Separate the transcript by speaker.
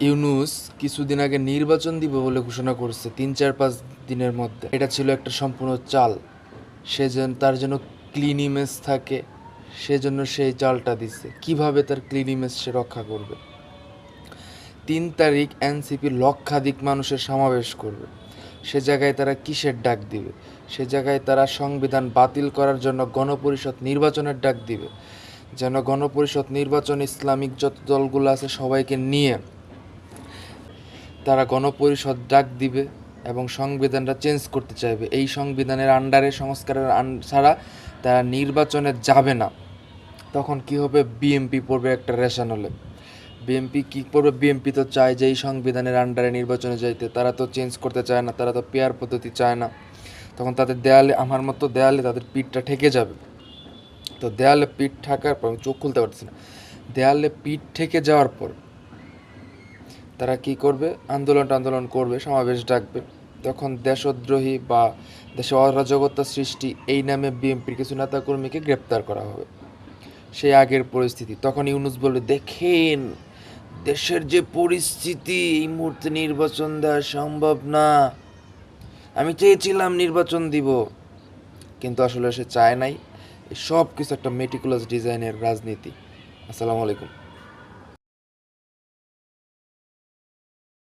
Speaker 1: ইউনুস কিছুদিন আগে নির্বাচন দিব বলে ঘোষণা করছে, তিন, চার, পাঁচ দিনের মধ্যে। এটা ছিল একটা সম্পূর্ণ চাল। সে যেন তার যেন ক্লিন ইমেজ থাকে সেজন্য সেই চালটা দিছে। কীভাবে তার ক্লিন ইমেজ সে রক্ষা করবে? তিন তারিখ এনসিপি লক্ষাধিক মানুষের সমাবেশ করবে। সে জায়গায় তারা কিসের ডাক দিবে? সে জায়গায় তারা সংবিধান বাতিল করার জন্য গণপরিষদ নির্বাচনের ডাক দিবে। যেন গণপরিষদ নির্বাচন ইসলামিক যত দলগুলো আছে সবাইকে নিয়ে তারা গণপরিষদ ডাক দিবে এবং সংবিধানটা চেঞ্জ করতে চাইবে। এই সংবিধানের আন্ডারে সংস্কারের ছাড়া তারা নির্বাচনে যাবে না। তখন কি হবে? বিএমপি পড়বে একটা রেশন হলে। বিএমপি কি করবে বিএমপি তো চায় যে এই সংবিধানের আন্ডারে নির্বাচনে যাইতে। তারা তো চেঞ্জ করতে চায় না, তারা তো পেয়ার পদ্ধতি চায় না। তখন তাদের দেয়ালে, আমার মতো দেয়ালে তাদের পিঠটা ঠেকে যাবে। তো দেয়ালে পিঠ ঠাকার পর, আমি চোখ খুলতে পারছি না। দেয়ালে পিঠ ঠেকে যাওয়ার পর তারা কি করবে? আন্দোলন আন্দোলন করবে, সমাবেশ ডাকবে। তখন দেশদ্রোহী বা দেশে অরাজকতা সৃষ্টি, এই নামে বিএনপির কিছু নেতাকর্মীকে গ্রেপ্তার করা হবে। সেই আগের পরিস্থিতি। তখন ইউনুস বলবে দেখেন, দেশের যে পরিস্থিতি, এই মুহূর্তে নির্বাচন দেওয়া সম্ভব না। আমি চেয়েছিলাম নির্বাচন দিব, কিন্তু আসলে সে চায় নাই। সব কিছু একটা মেটিকুলাস ডিজাইনের রাজনীতি। আসসালামু আলাইকুম।